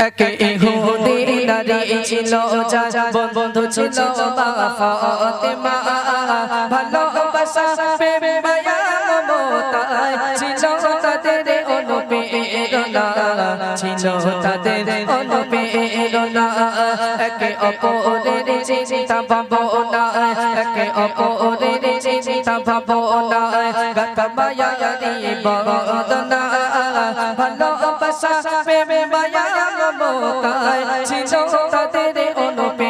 একে ইহুদি নারী ছিল যার বন্ধু ছিল মা ফাতেমা ভালোবাসা প্রেম মায়া মমতা ছিল তাদের অনুপ্রেরণা ছিল তাদের অনুপ্রেরণা একে অপরের চিন্তা ভাবনা একে অপরের চিন্তা ভাবনা গত মায়া বদনা ভালোবাসা প্রেম মায়া মমতা ছিল তাদের অনুপ্রেরণা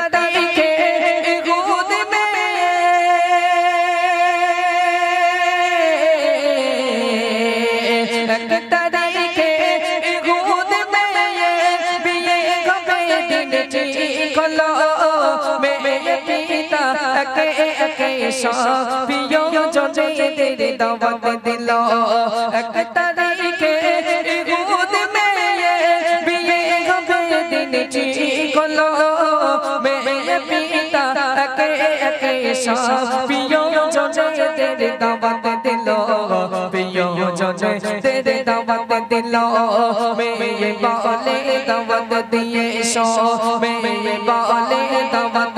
একে একে সব প্রিয় জনেদের দাওয়াত দিল। একটা তারিখে ইহুদ মেয়ে বিয়ে হবে, দিন ঠিক হলো। মেয়ে পিতা একে একে, সব প্রিয় জনেদের দাওয়াত দিল। প্রিয় জনেদের দাওয়াত দিল। মেয়ে বলে দাওয়াত দিয়ে এসো মেয়ে বলে দাওয়াত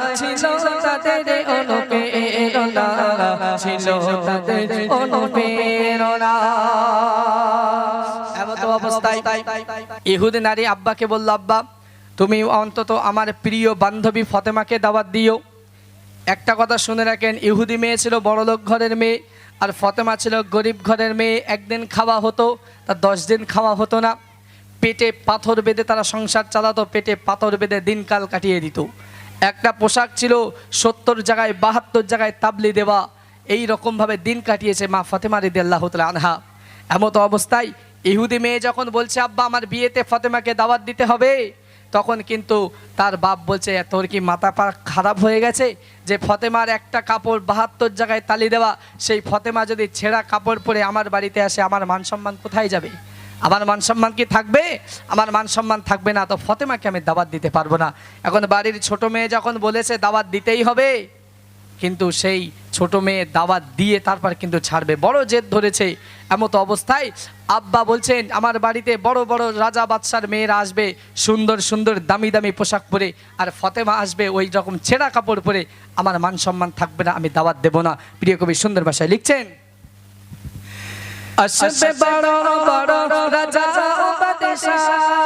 ইহুদি নারী আব্বাকে বলল, আব্বা, তুমি অন্তত আমার প্রিয় বান্ধবী ফতেমাকে দাওয়াত দিও। একটা কথা শুনে রাখেন, ইহুদি মেয়ে ছিল বড়লোক ঘরের মেয়ে, আর ফতেমা ছিল গরিব ঘরের মেয়ে। একদিন খাওয়া হতো তার দশ দিন খাওয়া হতো না। পেটে পাথর বেঁধে তারা সংসার চালাতো, পেটে পাথর বেঁধে দিনকাল কাটিয়ে দিত। একটা পোশাক ছিল সত্তর জায়গায়, বাহাত্তর জায়গায় তাবলি দেওয়া। এই রকমভাবে দিন কাটিয়েছে মা ফতেমা রিদি আল্লাহ আনহা। এমতো অবস্থায় ইহুদি মেয়ে যখন বলছে, আব্বা, আমার বিয়েতে ফতেমাকে দাওয়াত দিতে হবে, তখন কিন্তু তার বাপ বলছে তোর কি মাথা পা খারাপ হয়ে গেছে যে ফতেমার একটা কাপড় বাহাত্তর জায়গায় তালি দেওয়া? সেই ফতেমা যদি ছেঁড়া কাপড় পরে আমার বাড়িতে আসে, আমার মান সম্মান কোথায় যাবে? আমার মান সম্মান কি থাকবে? আমার মান সম্মান থাকবে না, তো ফতেমাকে আমি দাওয়াত দিতে পারব না। এখন বাড়ির ছোট মেয়ে যখন বলেছে দাওয়াত দিতেই হবে, কিন্তু সেই ছোট মেয়ে দাওয়াত দিয়ে তারপর কিন্তু ছাড়বে। বড় জেদ ধরেছে এমতো অবস্থায়। আব্বা বলছেন, আমার বাড়িতে বড় বড় রাজা বাদশার মেয়েরা আসবে, সুন্দর সুন্দর, দামি দামি পোশাক পরে, আর ফতেমা আসবে ওই রকম ছেঁড়া কাপড় পরে। আমার মান সম্মান থাকবে না, আমি দাওয়াত দেব না। প্রিয় কবি সুন্দর ভাষায় লিখছেন আসবে বড় বড় রাজা বাদশাহ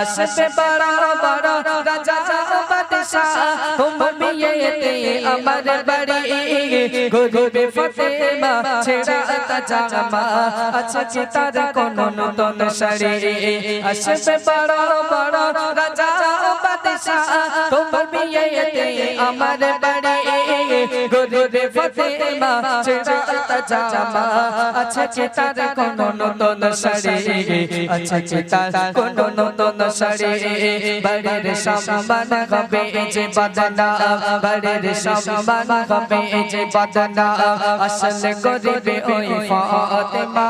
আসবে বড় বড় রাজা বাদশাহ তোমার বিয়েতে আমার বাড়ি গরিবে ফতেমা ছেড়া তা জামা আচ্ছা কি তার কোন নতুন শাড়ি আসবে বড় বড় রাজা বাদশাহ তোমার বিয়েতে আমার বাড়ি গরিবে ফতেমা ছেড়া জামা। আচ্ছা কি তার কোন নতুন শাড়ি। আচ্ছা কি কোন নতুন শাড়ি। বাড়ির সম্মান হবে যে বাদনা। বাড়ির সম্মান হবে যে বাদনা। আসল গরিবে ওই ফাতেমা।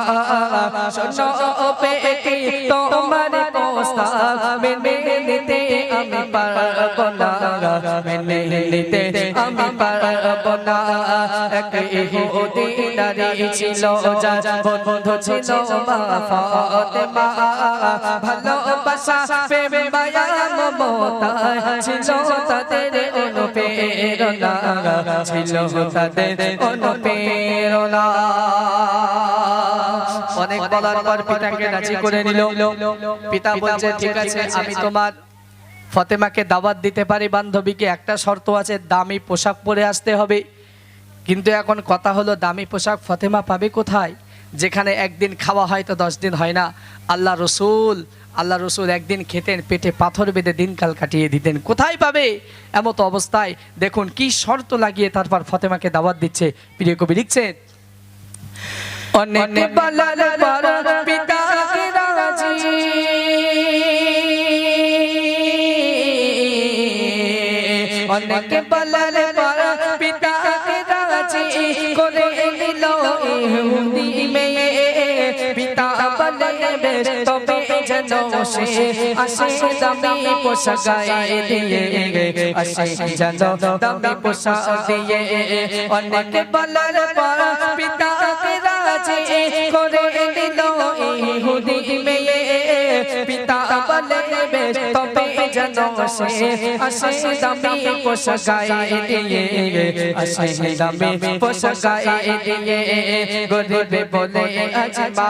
শোনো পেটি তোমার কোস্তা মেনে নিতে আমি পারব না। মেনে দিতে আমি পারব অনেক বলার পর পিতাকে রাজি করে নিল। পিতা বলছে ঠিক আছে আমি তোমার ফতেমাকে দাওয়াত দিতে পারি বান্ধবীকে একটা শর্ত আছে দামি পোশাক পরে আসতে হবে। কিন্তু এখন কথা হলো দামি পোশাক ফতেমা পাবে কোথায়? যেখানে একদিন খাওয়া হয় তো দশ দিন হয় না। আল্লাহ রসুল আল্লাহ রসুল একদিন খেতেন পেটে পাথর বেঁধে দিনকাল কাটিয়ে দিতেন। কোথায় পাবে? এমত অবস্থায় দেখুন কি শর্ত লাগিয়ে তারপর ফতেমাকে দাওয়াত দিচ্ছে। প্রিয় কবি লিখছেন অনেক ইহুদি মেয়ে পিতা বলে বেশ তবে যেন সে আসে দামি পোশাক গায়ে দিয়ে আসে যেন দামি পোশাক দিয়ে অনেক বলার পর পিতা যেন সে আসে, দামি পোশাক গায়ে দিয়ে আসে, দামি পোশাক গায়ে দিয়ে গরিব বলে আজ মা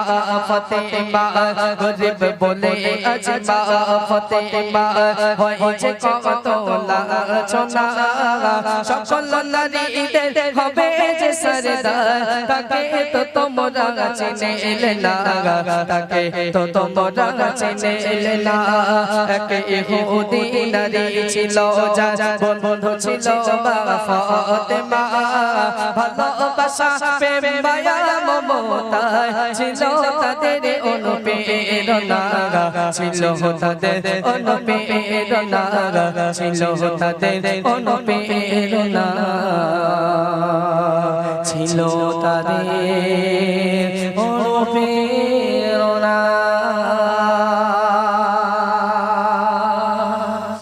ফতেমা, গরিব বলে আজ হয়েছে কত লাচনা সকল নারীদের হবে যে সরদার তাকে তো তোমরা চিনে না, তাকে তো তোমরা চিনে না এক ইহুদি ছিল যা তাদের অনুপ্রেরণা